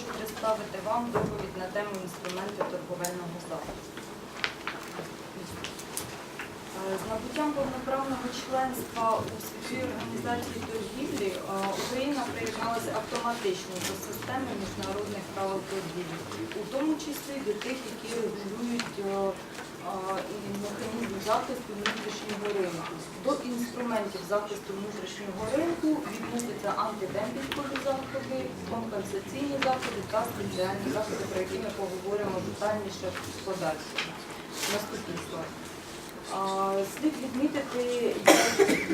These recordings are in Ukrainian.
хочу представити вам доповідь на тему інструменти торговельного захисту. Е, З набуттям повноправного членства у світовій організації торгівлі е, Україна приєдналася автоматично до системи міжнародних правил торгівлі, у тому числі до тих, які регулюють е, і механізм захисту внутрішнього ринку. До інструментів захисту внутрішнього ринку відносяться антидемпінгові заходи, компенсаційні заходи та спеціальні заходи, про які ми поговоримо детальніше в подальшому. Наступний слайд. Слід відмітити,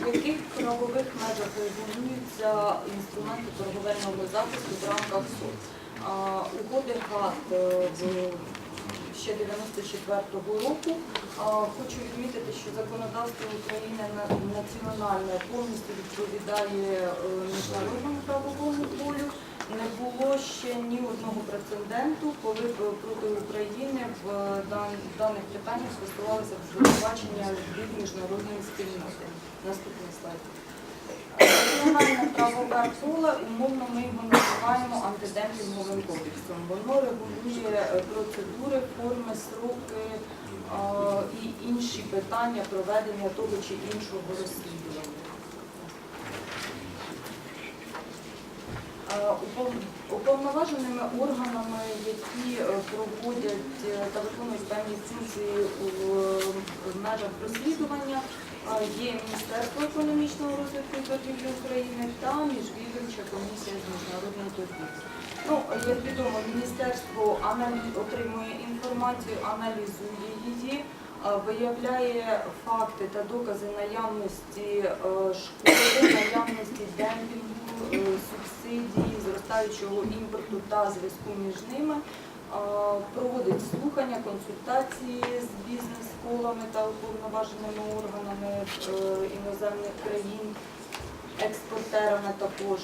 в яких правових межах регулюються інструменти торговельного захисту в рамках. А, Угоди ГАТ е, ще 94-го року. Хочу відмітити, що законодавство України на- національне повністю відповідає е, міжнародному правовому полю. Не було ще ні одного прецеденту, коли б проти України в даних питаннях стосувалося б звинувачення від міжнародної спільноти. Наступний слайд. Національне правове поле, умовно ми його називаємо антидемпінговим кодексом. Воно регулює е, процедури, форми, сроки е, і інші питання проведення того чи іншого розслідування. Е, Уповноваженими органами, які проводять та виконують певні функції в межах розслідування, є Міністерство економічного розвитку і торгівлі України та міжвідомча комісія з міжнародної торгівлі. Ну, як відомо, міністерство аналіз отримує інформацію, аналізує її, виявляє факти та докази наявності е, шкоди, наявності демпінгу, субсидій, зростаючого імпорту та зв'язку між ними, е, проводить слухання, консультації з бізнес-колами та уповноваженими органами е, іноземних країн, експортерами також.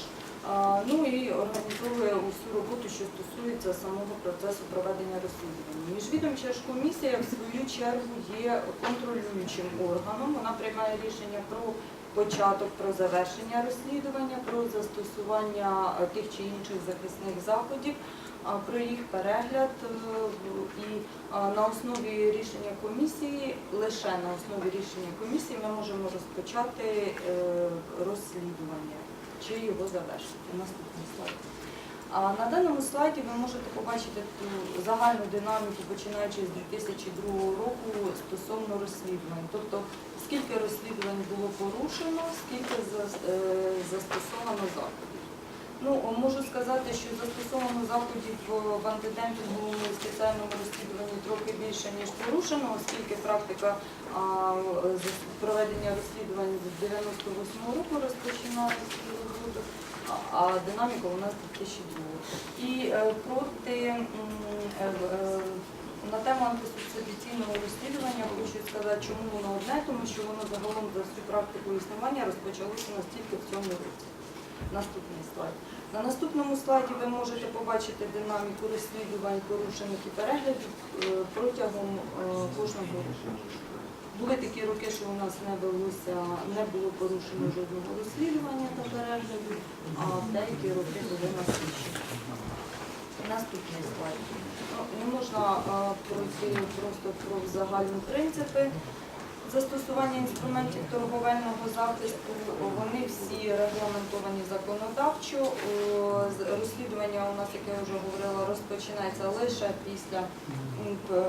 Ну і організовує усю роботу, що стосується самого процесу проведення розслідування. Міжвідомча ж комісія, в свою чергу, є контролюючим органом. Вона приймає рішення про початок, про завершення розслідування, про застосування е, тих чи інших захисних заходів, про їх перегляд е, і на основі рішення комісії, лише на основі рішення комісії, ми можемо розпочати е, розслідування чи його завершити. Наступний слайд. На даному слайді ви можете побачити ту загальну динаміку, починаючи з 2002 року стосовно розслідувань. Тобто, скільки розслідувань було порушено, скільки е, застосовано заходів. Ну, можу сказати, що застосовано заходів в антидемпінговому спеціальному розслідуванні трохи більше, ніж порушено, оскільки практика проведення розслідувань з 98 року розпочинає а- динаміка у нас 2002. І е, проти е, на тему антисубсидиційного розслідування хочу сказати, чому воно одне, тому що воно загалом за всю практику існування розпочалося настільки в цьому році. Наступний слайд. На наступному слайді ви можете побачити динаміку розслідувань порушених і переглядів е, протягом е, кожного року. Були такі роки, що у нас не велося, не було порушено жодного розслідування та перегляду, а деякі роки були насичені. Наступний слайд. Ну, Не можна пройти просто про загальні принципи. Застосування інструментів торговельного захисту, вони всі регламентовані законодавчо. Розслідування у нас, як я вже говорила, розпочинається лише після е,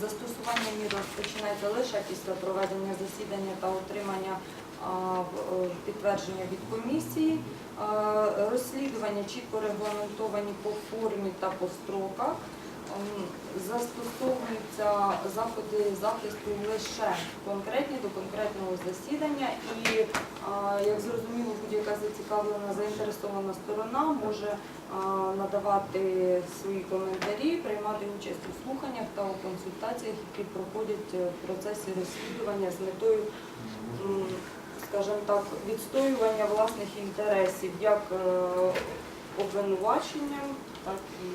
застосування мір розпочинається лише після проведення засідання та отримання підтвердження від комісії. Розслідування чітко регламентовані по формі та по строках. Ем, Застосовуються заходи захисту лише конкретні до конкретного засідання, і як зрозуміло, будь-яка зацікавлена заінтересована сторона може надавати свої коментарі, приймати участь у слуханнях та у консультаціях, які проходять е, в процесі розслідування з метою, скажімо так, відстоювання власних інтересів як е, обвинуваченням, так і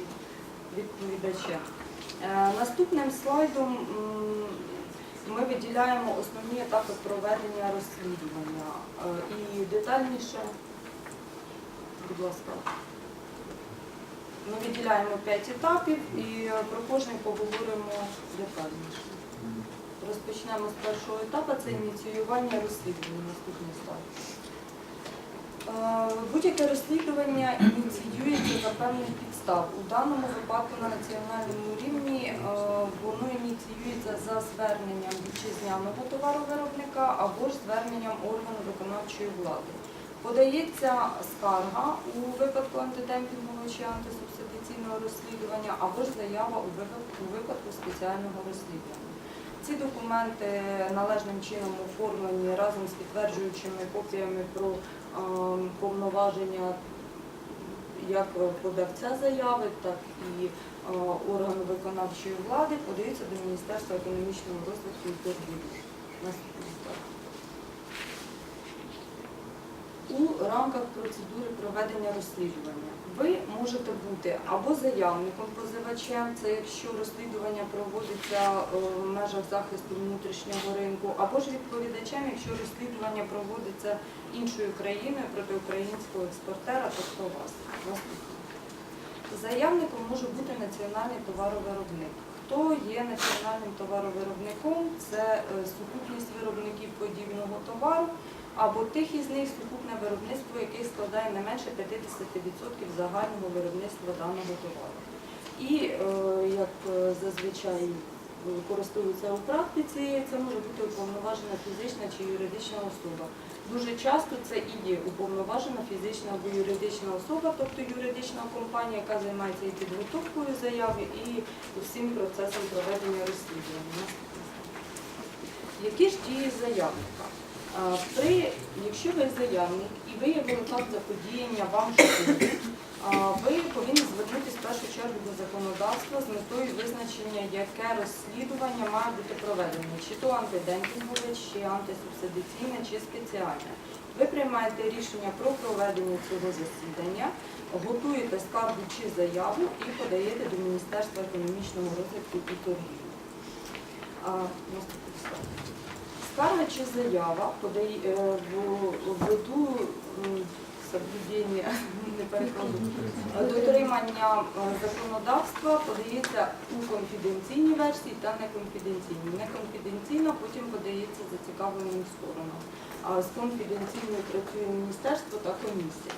відповідачем. Е, Наступним слайдом ми виділяємо основні етапи проведення розслідування. Е, І детальніше, будь ласка, Ми виділяємо 5 етапів і про кожний поговоримо детальніше. Розпочнемо з першого етапу, це ініціювання розслідування, наступний слайд. Е, Будь-яке розслідування ініціюється за певних підстав. У даному випадку на національному рівні е, воно ініціюється за зверненням вітчизняного товаровиробника або ж зверненням органу виконавчої влади. Подається скарга у випадку антидемпінгового чи антисубсидиційного розслідування або ж заява у випадку спеціального розслідування. Ці документи належним чином оформлені разом з підтверджуючими копіями про е, повноваження як подавця заяви, так і е, органу виконавчої влади подаються до Міністерства економічного розвитку і торгівлі. Наступний слайд. У рамках процедури проведення розслідування ви можете бути або заявником позивачем, це якщо розслідування проводиться е, в межах захисту внутрішнього ринку, або ж відповідачем, якщо розслідування проводиться іншою країною проти українського експортера, тобто вас. Заявником може бути національний товаровиробник. Хто є національним товаровиробником? Це е, сукупність виробників подібного товару або тих із них сукупне виробництво, яке складає не менше 50% загального виробництва даного товару. І е, як е, зазвичай е, користуються у практиці, це може бути уповноважена фізична чи юридична особа. Дуже часто це і є уповноважена фізична або юридична особа, тобто юридична компанія, яка займається і підготовкою заяви, і всім процесом проведення розслідування. Які ж дії заявника? При, якщо ви заявник і виявили факт заподіяння вам шкоди, ви повинні звернутися в першу чергу до законодавства з метою визначення, яке розслідування має бути проведено, чи то антидемпінгове, чи антисубсидиційне, чи спеціальне. Ви приймаєте рішення про проведення цього засідання, готуєте скаргу чи заяву і подаєте до Міністерства економічного розвитку і торгівлі. Скарга чи заява подає е, в ввиду соблюдення не перекладу, дотримання е, законодавства подається у конфіденційній версії та неконфіденційній. Неконфіденційна потім подається зацікавленим сторонам. А з конфіденційною працює міністерство та комісія.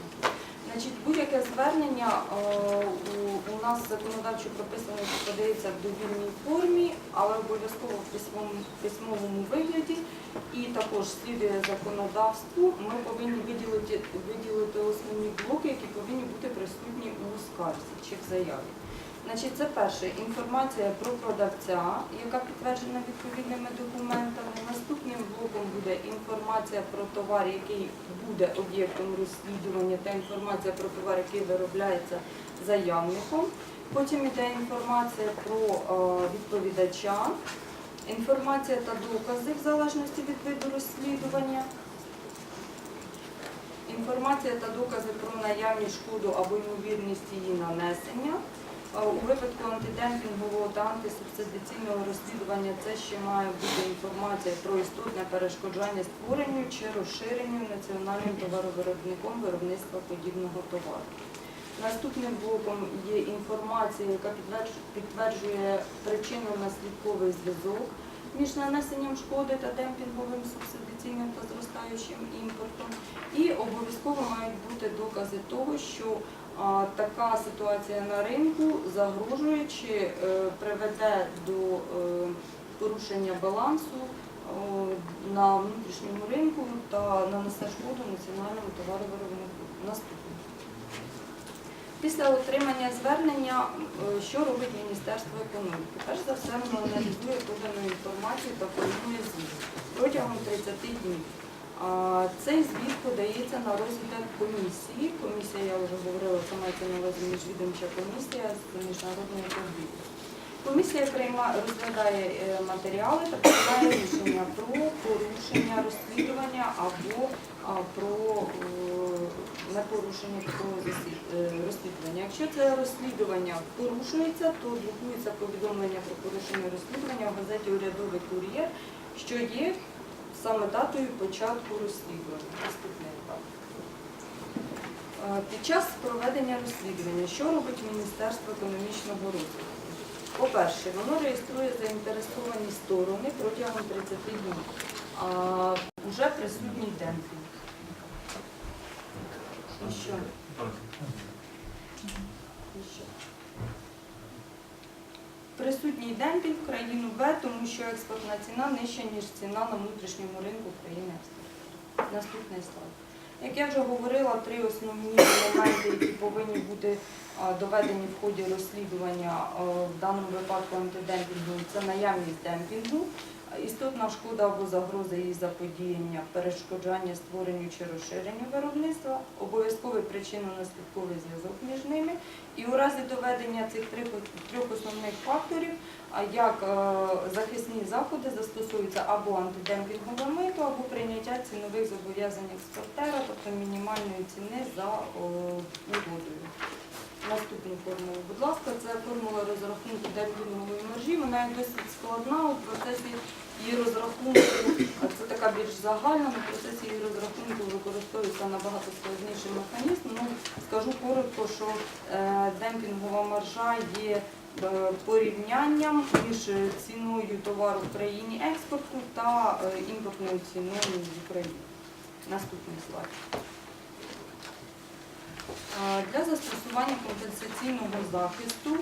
Значить, будь-яке звернення е, у, у нас законодавчо прописано, що подається в довільній формі, але обов'язково в письмовому, письмовому вигляді. І також слідує законодавству. Ми повинні виділити, виділити основні блоки, які повинні бути присутні у скарзі чи в заяві. Значить, це перше інформація про продавця, яка підтверджена відповідними документами. Інформація про товар, який буде об'єктом розслідування, та інформація про товар, який виробляється заявником. Потім йде інформація про е, відповідача, інформація та докази в залежності від виду розслідування. Інформація та докази про наявність шкоду або ймовірність її нанесення. У випадку антидемпінгового та антисубсидиційного розслідування це ще має бути інформація про істотне перешкоджання створенню чи розширенню національним товаровиробником виробництва подібного товару. Наступним блоком є інформація, яка підтверджує причинно-наслідковий зв'язок між нанесенням шкоди та демпінговим субсидиційним та зростаючим імпортом. І обов'язково мають бути докази того, що а, така ситуація на ринку загрожує чи е, приведе до е, порушення балансу на внутрішньому ринку та нанесе шкоду національному товаровиробнику. Наступне. Після отримання звернення, е, що робить Міністерство економіки? Перш за все, воно аналізує подану інформацію та формує звіт протягом 30 днів. Цей звіт подається на розгляд комісії. Комісія, я вже говорила, це мається на увазі міжвідомча комісія з міжнародної торгівлі. Комісія прийма, розглядає е, матеріали та приймає рішення про порушення розслідування або про е, непорушення такого е, розслідування. Якщо це розслідування порушується, то друкується повідомлення про порушення розслідування в газеті Урядовий кур'єр, що є саме датою початку розслідування. Наступний етап. Е, Під час проведення розслідування, що робить Міністерство економічного розвитку? По-перше, воно реєструє заінтересовані сторони протягом 30 днів. А вже присутній демпінг. І що? І що? Присутній демпінг в країну Б, тому що експортна ціна нижча, ніж ціна на внутрішньому ринку країни. Наступний слайд. Як я вже говорила, три основні моменти, які повинні бути доведені в ході розслідування в даному випадку антидемпінгу, це наявність демпінгу, істотна шкода або загроза її заподіяння, перешкоджання створенню чи розширенню виробництва, обов'язковий причинно-наслідковий зв'язок між ними. І у разі доведення цих трьох, основних факторів, як е, захисні заходи застосуються або антидемпінгове мито, або прийняття цінових зобов'язань експортера, тобто мінімальної ціни за угодою. Наступну формулу, будь ласка, це формула розрахунку демпінгової маржі. Вона досить складна у процесі її розрахунку. а Це така більш загальна, на процесі її розрахунку використовується набагато складніший механізм. Ну, скажу коротко, що е, демпінгова маржа є е, порівнянням між ціною товару в країні експорту та е, імпортною ціною в Україні. Наступний слайд. Для застосування компенсаційного захисту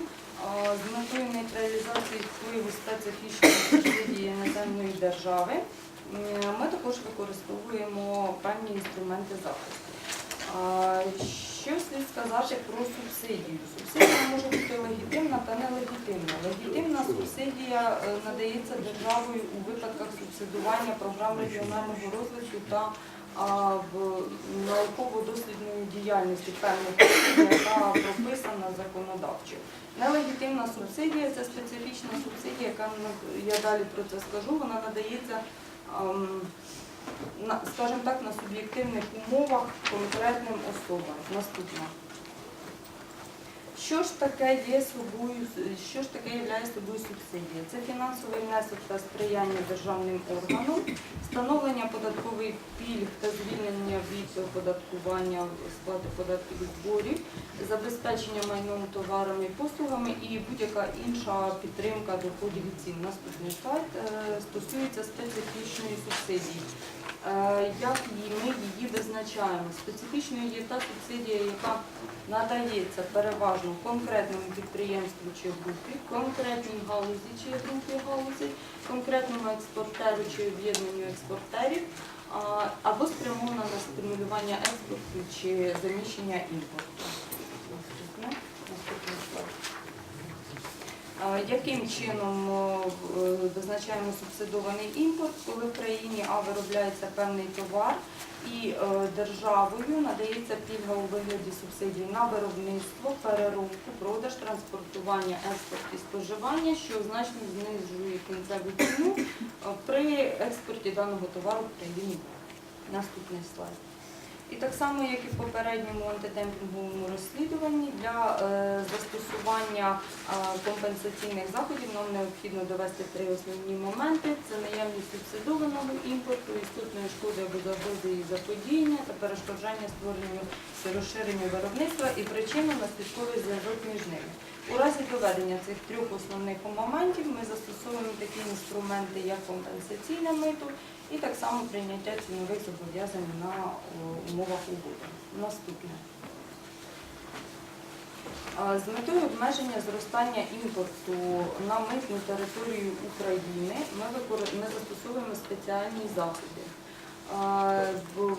з метою нейтралізації впливу специфічної субсидії іноземної держави е, ми також використовуємо певні інструменти захисту. Е, Що слід сказати про субсидію? Субсидія може бути легітимна та нелегітимна. Легітимна субсидія е, надається державою у випадках субсидування програм регіонального розвитку та в науково-дослідної діяльності певних яка прописана законодавчо. Нелегітимна субсидія це специфічна субсидія, яка ну, я далі про це скажу. Вона надається, ем, скажімо так, на суб'єктивних умовах конкретним особам. Наступна. Що ж таке є собою, що ж таке є собою субсидія? Це фінансовий внесок та сприяння державним органам, встановлення податкових пільг та звільнення від оподаткування сплати податків і зборів, забезпечення майном товарами і послугами і будь-яка інша підтримка доходів і цін. Наступний слайд е, стосується специфічної субсидії. Е, Як ми її визначаємо? Специфічною є та субсидія, яка надається переважно конкретному підприємству чи групі, конкретній галузі чи групі галузі, конкретному експортеру чи об'єднанню експортерів, або спрямована на стимулювання експорту чи заміщення імпорту. Наступне. Наступний слайд. А, Яким чином е, визначаємо субсидований імпорт, коли в країні А виробляється певний товар і е, державою надається пільга у вигляді субсидій на виробництво, переробку, продаж, транспортування, експорт і споживання, що значно знижує кінцеву ціну е, при експорті даного товару в країні Наступний слайд. І так само, як і в попередньому антидемпінговому розслідуванні, для е, застосування е, компенсаційних заходів нам необхідно довести три основні моменти: це наявність субсидованого імпорту, істотної шкоди або загрози її заподіяння та перешкоджання створенню розширенню виробництва і причинно наслідковий зв'язок між ними. У разі доведення цих трьох основних моментів ми застосовуємо такі інструменти, як компенсаційне мито, і так само прийняття цінових зобов'язань на умовах угоди. Наступне. З метою обмеження зростання імпорту на митну територію України ми застосовуємо спеціальні заходи. А, в- в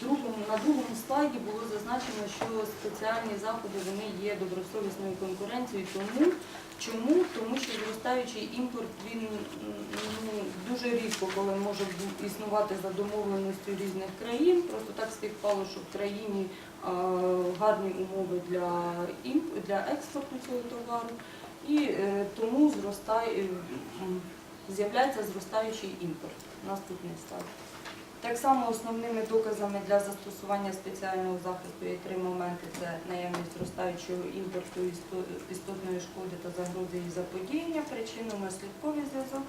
другому, на другому слайді було зазначено, що спеціальні заходи вони є добросовісною конкуренцією. Тому чому? Тому що зростаючий імпорт він ну, дуже рідко, коли може існувати за домовленістю різних країн. Просто так співпало, що в країні е, гарні умови для імп для експорту цього товару, і е, тому зростає з'являється зростаючий імпорт. Наступний слайд. Так само основними доказами для застосування спеціального захисту є три моменти: це наявність зростаючого імпорту істотної шкоди та загрози її заподіяння, причинно-наслідковий зв'язок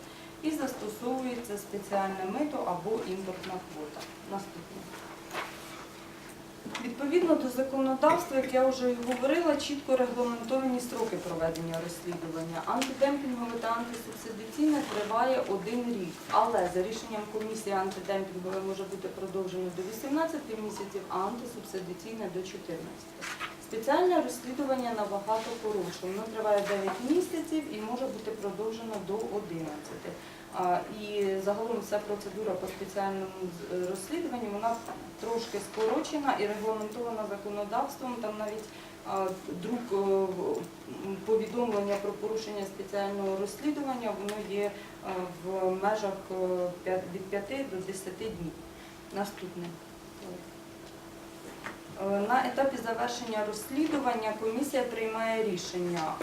і застосовується спеціальне мито або імпортна квота. Наступне. Відповідно до законодавства, як я вже говорила, чітко регламентовані строки проведення розслідування. Антидемпінгове та антисубсидиційне триває один рік, але за рішенням комісії антидемпінгове може бути продовжено до 18 місяців, а антисубсидиційне до 14. Спеціальне розслідування набагато коротше. Воно триває 9 місяців і може бути продовжено до 11. І загалом вся процедура по спеціальному е, розслідуванню вона трошки скорочена і регламентована законодавством. Там навіть друк е, повідомлення про порушення спеціального розслідування воно є е, в межах від 5 до 10 днів. Наступне. Е, На етапі завершення розслідування комісія приймає рішення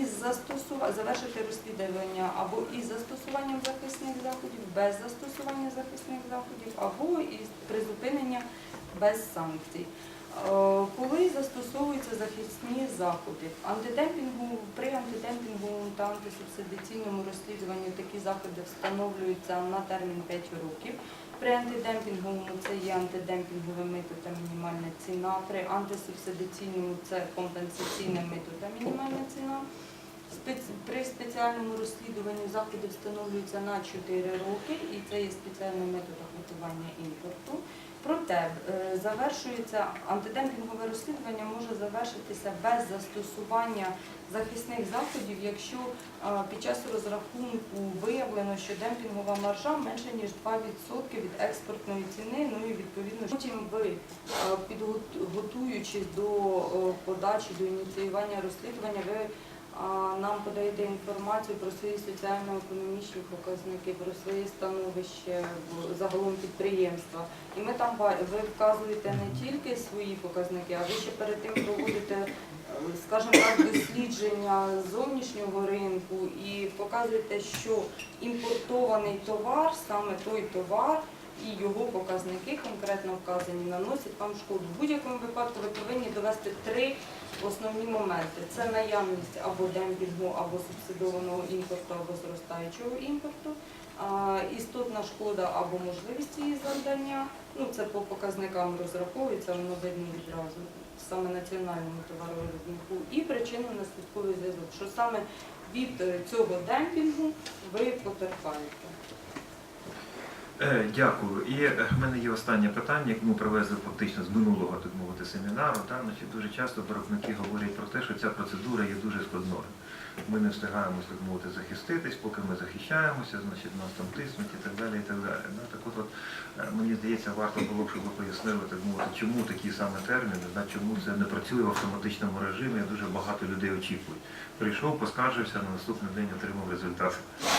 із застосува... завершити розслідування або із застосуванням захисних заходів, без застосування захисних заходів, або із призупинення без санкцій. Е, Коли застосовуються захисні заходи, антидемпінгу при антидемпінговому та антисубсидиційному розслідуванні такі заходи встановлюються на термін 5 років. При антидемпінговому це є антидемпінгове мито та мінімальна ціна. При антисубсидиційному це компенсаційне мито та мінімальна ціна. При спеціальному розслідуванні заходи встановлюються на 4 роки, і це є спеціальний метод готування імпорту. Проте е, завершується антидемпінгове розслідування може завершитися без застосування захисних заходів, якщо е, під час розрахунку виявлено, що демпінгова маржа менше ніж 2% від експортної ціни. Ну і відповідно потім ви е, підготуючись до подачі, до ініціювання розслідування, ви нам подаєте інформацію про свої соціально-економічні показники, про своє становище загалом підприємства. І ми там ви вказуєте не тільки свої показники, а ви ще перед тим проводите, е, скажімо так, дослідження зовнішнього ринку і показуєте, що імпортований товар, саме той товар. І його показники конкретно вказані наносять вам шкоду. В будь-якому випадку ви повинні довести три основні моменти: це наявність або демпінгу, або субсидованого імпорту, або зростаючого імпорту, істотна шкода або можливість її завдання. Ну це по показникам розраховується, воно видно відразу саме національному товаровиробнику, і причинно-наслідковий зв'язок, що саме від е, цього демпінгу ви потерпаєте. Е, Дякую. І е, в мене є останнє питання, яке ми привезли фактично з минулого так мовити семінару. Та, значить, дуже часто виробники говорять про те, що ця процедура є дуже складною. Ми не встигаємо так мовити захиститись, поки ми захищаємося, значить нас там тиснуть і так далі. І так далі. Ну, так от, от е, мені здається, варто було б, щоб ви пояснили, так мовити, чому такі саме терміни, да, чому це не працює в автоматичному режимі, дуже багато людей очікують. Прийшов, поскаржився, на наступний день отримав результат.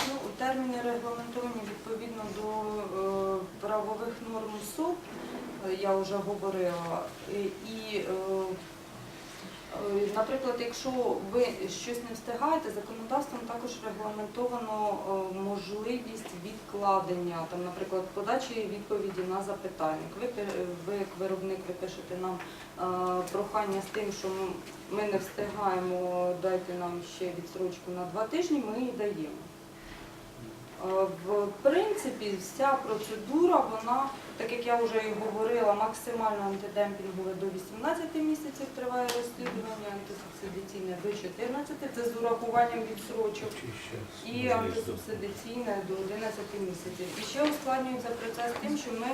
Ну, терміни регламентовані відповідно до правових норм СОП, е, я вже говорила. І, е, е, наприклад, якщо ви щось не встигаєте, законодавством також регламентовано е, можливість відкладення, там, наприклад, подачі відповіді на запитальник. Ви, ви як виробник, ви пишете нам е, прохання з тим, що ми не встигаємо, дайте нам ще відсрочку на два тижні, ми її даємо. В принципі, вся процедура, вона, так як я вже і говорила, максимально антидемпінгове до 18 місяців триває розслідування, антисубсидиційне до 14, це з урахуванням відсрочок, і антисубсидиційне до 11 місяців. І ще ускладнюється процес тим, що ми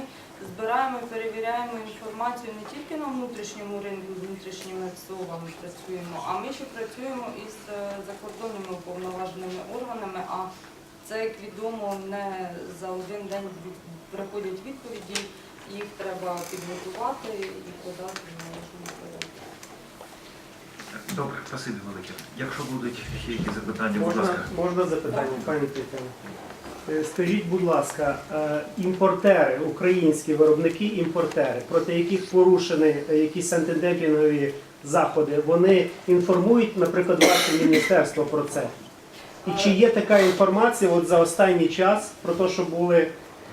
збираємо і перевіряємо інформацію не тільки на внутрішньому ринку з внутрішніми ЦОВами працюємо, а ми ще працюємо із е, закордонними уповноваженими органами. А це, як відомо, не за один день приходять відповіді, їх треба підготувати і подати в належному порядку. Добре, спасибі велике. Якщо будуть ще якісь запитання, будь Можна, ласка. можна запитання, пані Тетяно? Е, Скажіть, будь ласка, е, імпортери, українські виробники імпортери, проти яких порушені е, якісь антидемпінгові заходи, вони інформують, наприклад, ваше міністерство про це? І чи є така інформація от за останній час про те, що були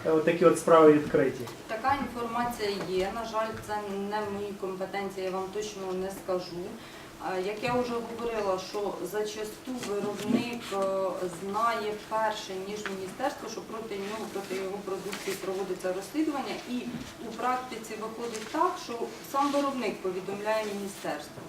е, такі от справи відкриті? Така інформація є. На жаль, це не в моїй компетенції, я вам точно не скажу. Як я вже говорила, що зачасту виробник е, знає перше, ніж міністерство, що проти нього, проти його продукції проводиться розслідування, і у практиці виходить так, що сам виробник повідомляє міністерство.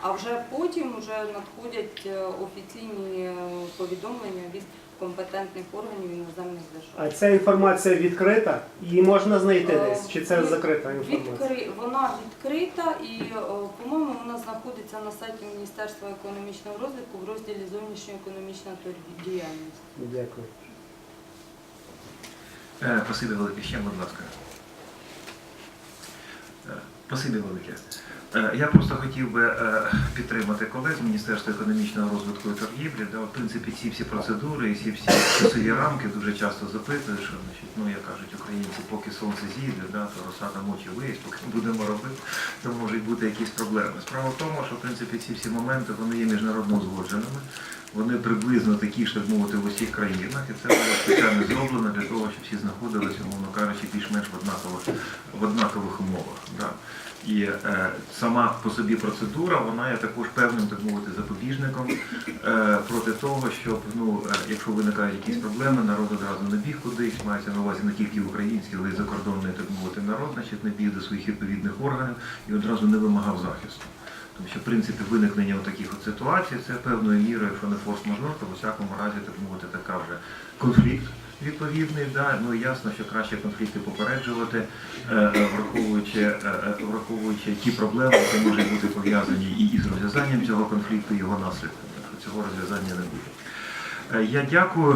А вже потім вже надходять е, офіційні е, повідомлення від компетентних органів іноземних держав. А ця інформація відкрита? Її можна знайти Е, десь? Чи це закрита інформація? Відкри... Вона відкрита і, по-моєму, вона знаходиться на сайті Міністерства економічного розвитку в розділі зовнішньоекономічна діяльність. Дякую. Е, Спасибі велике, ще, будь ласка. Е, Спасибі велике. Е, Я просто хотів би е, підтримати колег з Міністерства економічного розвитку і торгівлі. Да, в принципі, ці всі процедури і ці всі часові рамки дуже часто запитують, що значить, ну, як кажуть українці, поки сонце зійде, да, то роса там очі виїсть, поки будемо робити, то можуть бути якісь проблеми. Справа в тому, що в принципі ці всі моменти вони є міжнародно узгодженими. Вони приблизно такі ж, так мовити, в усіх країнах, і це було спеціально зроблено для того, щоб всі знаходилися, умовно кажучи, більш-менш в однакових, в однакових умовах. Да. І е, сама по собі процедура, вона є також певним, так мовити, запобіжником е, проти того, щоб, ну, е, якщо виникають якісь проблеми, народ одразу не біг кудись, мається на увазі не тільки український, але й закордонний, так мовити, народ, значить, не біг до своїх відповідних органів і одразу не вимагав захисту. Тому що, в принципі, виникнення таких от ситуацій це певною мірою, якщо не форс-мажор, то в усякому разі, так мовити, така вже конфлікт відповідний. Да? Ну ясно, що краще конфлікти попереджувати, е, враховуючи, е, е, враховуючи ті проблеми, які можуть бути пов'язані і із розв'язанням цього конфлікту, і його наслідками. Цього розв'язання не буде. Я дякую.